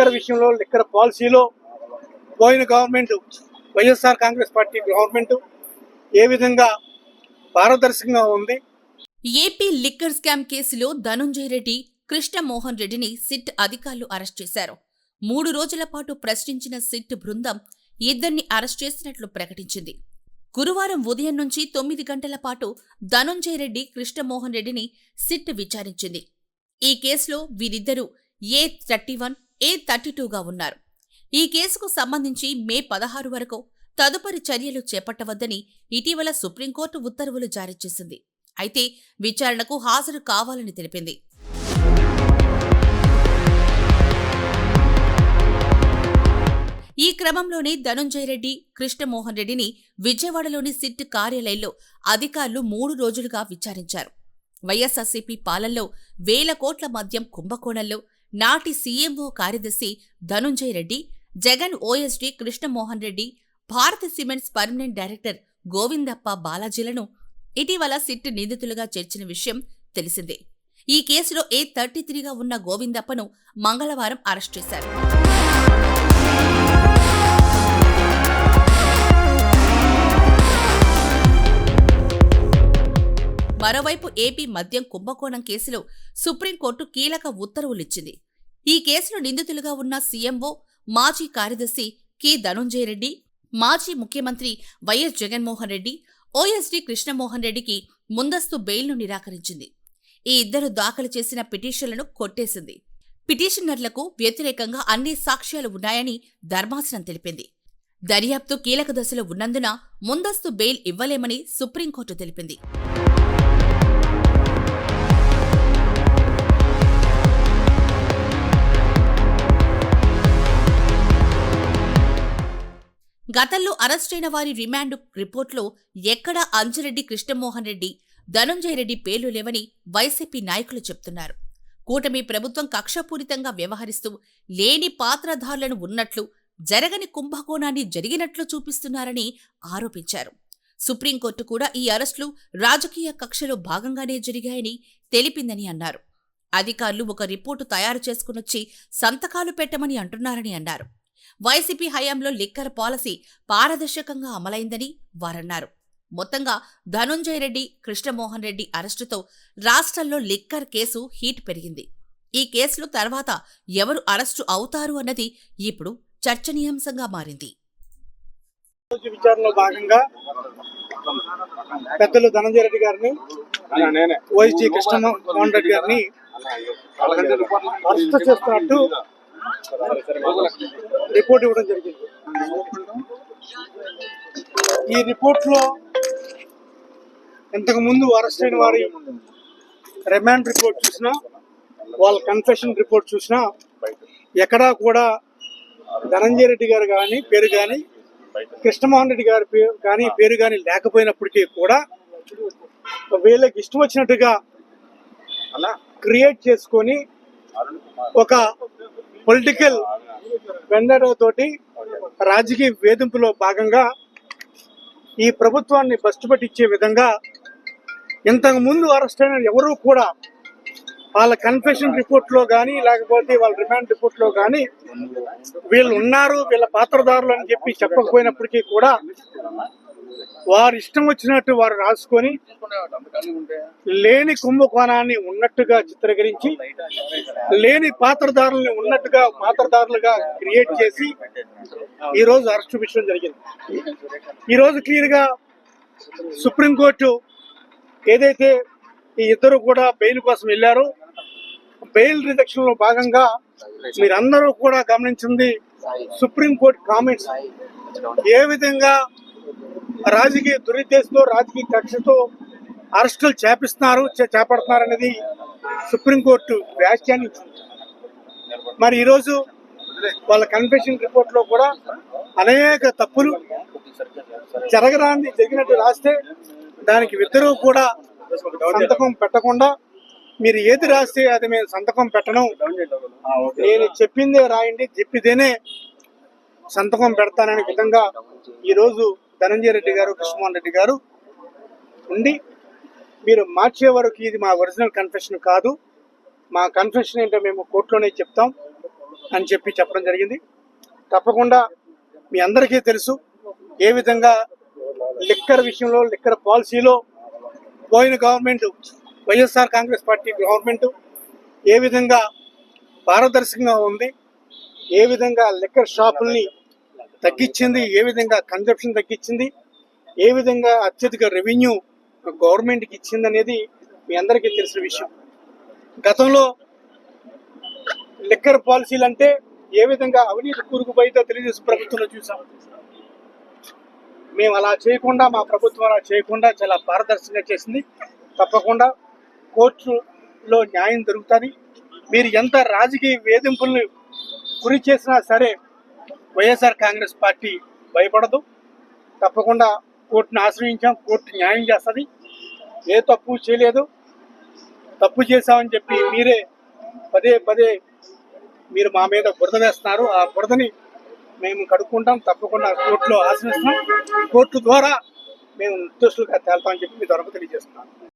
Liquor విషయంలో liquor పాలసీలో పోయిన government YSR Congress party government ఏ విధంగా పారదర్శకంగా ఉంది. ఏపీ లిక్కర్ స్కామ్ కేసులో ధనుంజయ్ రెడ్డి కృష్ణమోహన్ రెడ్డిని సిట్ అధికారులు అరెస్ట్ చేశారు. మూడు రోజుల పాటు ప్రశ్నించిన సిట్ బృందం ఇద్దరిని అరెస్ట్ చేసినట్లు ప్రకటించింది. గురువారం ఉదయం నుంచి తొమ్మిది గంటల పాటు ధనుంజయ రెడ్డి కృష్ణమోహన్ రెడ్డిని సిట్ విచారించింది. ఈ కేసులో వీరిద్దరూ A thirty one A thirty టూగా ఉన్నారు. ఈ కేసుకు సంబంధించి మే పదహారు వరకు తదుపరి చర్యలు చేపట్టవద్దని ఇటీవల సుప్రీంకోర్టు ఉత్తర్వులు జారీ చేసింది. అయితే విచారణకు హాజరు కావాలని తెలిపింది. ఈ క్రమంలోనే ధనుంజయ రెడ్డి కృష్ణమోహన్ రెడ్డిని విజయవాడలోని సిట్ కార్యాలయంలో అధికారులు మూడు రోజులుగా విచారించారు. వైఎస్ఆర్సీపీ పాలనలో వేల కోట్ల మద్యం కుంభకోణంలో నాటి సీఎంఓ కార్యదర్శి Dhanunjay Reddy Jagan OSD Krishnamohan Reddy Bharat cements permanent director Govindappa బాలాజీలను ఇటీవల సిట్ నిందితులుగా చేర్చిన విషయం తెలిసిందే. ఈ కేసులో ఏ థర్టీ త్రీగా ఉన్న గోవిందప్పను మంగళవారం అరెస్ట్ చేశారు. మరోవైపు ఏపీ మద్యం కుంభకోణం కేసులో సుప్రీంకోర్టు కీలక ఉత్తర్వులిచ్చింది. ఈ కేసులో నిందితులుగా ఉన్న సీఎంఓ మాజీ కార్యదర్శి కె ధనుంజయ రెడ్డి మాజీ ముఖ్యమంత్రి వైఎస్ జగన్మోహన్ రెడ్డి ఓఎస్డీ కృష్ణమోహన్ రెడ్డికి ముందస్తు బెయిల్ను నిరాకరించింది. ఈ ఇద్దరు దాఖలు చేసిన పిటిషన్లను కొట్టేసింది. పిటిషనర్లకు వ్యతిరేకంగా అన్ని సాక్ష్యాలు ఉన్నాయని ధర్మాసనం తెలిపింది. దర్యాప్తు కీలక దశలో ఉన్నందున ముందస్తు బెయిల్ ఇవ్వలేమని సుప్రీంకోర్టు తెలిపింది. గతంలో అరెస్టైన వారి రిమాండ్ రిపోర్ట్లో ఎక్కడా అంజిరెడ్డి కృష్ణమోహన్ రెడ్డి ధనుంజయ రెడ్డి పేర్లు లేవని వైసీపీ నాయకులు చెప్తున్నారు. కూటమి ప్రభుత్వం కక్షపూరితంగా వ్యవహరిస్తూ లేని పాత్రధారులను ఉన్నట్లు జరగని కుంభకోణాన్ని జరిగినట్లు చూపిస్తున్నారని ఆరోపించారు. సుప్రీంకోర్టు కూడా ఈ అరెస్టులు రాజకీయ కక్షలో భాగంగానే జరిగాయని తెలిపిందని అన్నారు. అధికారులు ఒక రిపోర్టు తయారు చేసుకునొచ్చి సంతకాలు పెట్టమని అంటున్నారని అన్నారు. వైసీపీ హయాంలో లిక్కర్ పాలసీ పారదర్శకంగా అమలైందని వారన్నారు. మొత్తంగా ధనుంజయ రెడ్డి కృష్ణమోహన్ రెడ్డి అరెస్టుతో రాష్ట్రంలో లిక్కర్ కేసు హీట్ పెరిగింది. ఈ కేసులో తర్వాత ఎవరు అరెస్టు అవుతారు అన్నది ఇప్పుడు చర్చనీయాంశంగా మారింది. రోజు విచారణలో భాగంగా పెద్దలు ధనంజయ రెడ్డి గారిని వైఎస్టీ కృష్ణమోహన్ రెడ్డి గారిని అరెస్ట్ చేస్తున్నట్టు రిపోర్ట్ ఇవ్వడం జరిగింది. ఈ రిపోర్ట్లో ఇంతకు ముందు అరెస్ట్ అయిన వారి రిమాండ్ రిపోర్ట్ చూసినా వాళ్ళ కన్ఫెషన్ రిపోర్ట్ చూసినా ఎక్కడా కూడా ధనంజయ రెడ్డి గారు కానీ పేరు కానీ కృష్ణమోహన్ రెడ్డి గారి పేరు కానీ పేరు కానీ లేకపోయినప్పటికీ కూడా వీళ్ళకి ఇష్టం వచ్చినట్టుగా క్రియేట్ చేసుకొని ఒక పొలిటికల్ వెండరో తోటి రాజకీయ వేధింపులో భాగంగా ఈ ప్రభుత్వాన్ని బస్టు పట్టించే విధంగా ఇంతకు ముందు అరెస్ట్ అయిన ఎవరూ కూడా వాళ్ళ కన్ఫెషన్ రిపోర్ట్లో కానీ లేకపోతే వాళ్ళ రిమాండ్ రిపోర్ట్లో కానీ వీళ్ళు ఉన్నారు వీళ్ళ పాత్రదారులు అని చెప్పి చెప్పకపోయినప్పటికీ కూడా వారు ఇష్టం వచ్చినట్టు వారు రాసుకొని లేని కుంభకోణాన్ని ఉన్నట్టుగా చిత్రీకరించి లేని పాత్రదారుల్ని ఉన్నట్టుగా పాత్రదారులుగా క్రియేట్ చేసి ఈ రోజు అరెస్ట్ చూపించడం జరిగింది. ఈరోజు క్లియర్గా సుప్రీంకోర్టు ఏదైతే ఈ ఇద్దరు కూడా బెయిల్ కోసం వెళ్ళారో బెయిల్ రిజక్షన్లో భాగంగా మీరందరూ కూడా గమనించింది సుప్రీంకోర్టు కామెంట్స్ ఏ విధంగా రాజకీయ దురుద్దేశంతో రాజకీయ కక్షతో అరెస్టులు చేపిస్తున్నారు చే- చేపడుతున్నారు అనేది సుప్రీంకోర్టు వ్యాఖ్యానించింది మరి ఈరోజు వాళ్ళ కన్ఫెషన్ రిపోర్ట్లో కూడా అనేక తప్పులు జరగరాని జరిగినట్టు రాస్తే దానికి ఇద్దరూ కూడా సంతకం పెట్టకుండా మీరు ఏది రాస్తే అది మేము సంతకం పెట్టను. నేను చెప్పిందే రాయండి చెప్పితేనే సంతకం పెడతాననే విధంగా ఈరోజు ధనంజయ రెడ్డి గారు కృష్ణమోహన్ రెడ్డి గారు ఉండి మీరు మార్చే వరకు ఇది మా ఒరిజినల్ కన్ఫెషన్ కాదు. మా కన్ఫెషన్ ఏంటో మేము కోర్టులోనే చెప్తాం అని చెప్పి చెప్పడం జరిగింది. తప్పకుండా మీ అందరికీ తెలుసు ఏ విధంగా లిక్కర్ విషయంలో లిక్కర్ పాలసీలో పోయిన government YSR Congress party government ఏ విధంగా పారదర్శకంగా ఉంది ఏ విధంగా లిక్కర్ షాపుల్ని తగ్గించింది ఏ విధంగా కన్జప్షన్ తగ్గించింది ఏ విధంగా అత్యధిక రెవెన్యూ గవర్నమెంట్కి ఇచ్చింది అనేది మీ అందరికీ తెలిసిన విషయం. గతంలో లిక్కర్ పాలసీలు అంటే ఏ విధంగా అవినీతి కూరుకుపోయితే తెలుగుదేశం ప్రభుత్వంలో చూసాం. మేము అలా చేయకుండా మా ప్రభుత్వం అలా చేయకుండా చాలా పారదర్శకంగా చేసింది. తప్పకుండా కోర్టులో న్యాయం దొరుకుతుంది మీరు ఎంత రాజకీయ వేధింపుల్ని గురి చేసినా సరే వైఎస్ఆర్ కాంగ్రెస్ పార్టీ భయపడదు. తప్పకుండా కోర్టును ఆశ్రయించాం కోర్టు న్యాయం చేస్తుంది. ఏ తప్పు చేయలేదు. తప్పు చేశామని చెప్పి మీరే పదే పదే మీరు మా మీద బురద వేస్తున్నారు. ఆ బురదని మేము కడుక్కుంటాం. తప్పకుండా కోర్టులో ఆశ్రయిస్తాం. కోర్టు ద్వారా మేము నిర్దోషులుగా తేల్తామని చెప్పి మీ ద్వారా తెలియజేస్తున్నాను.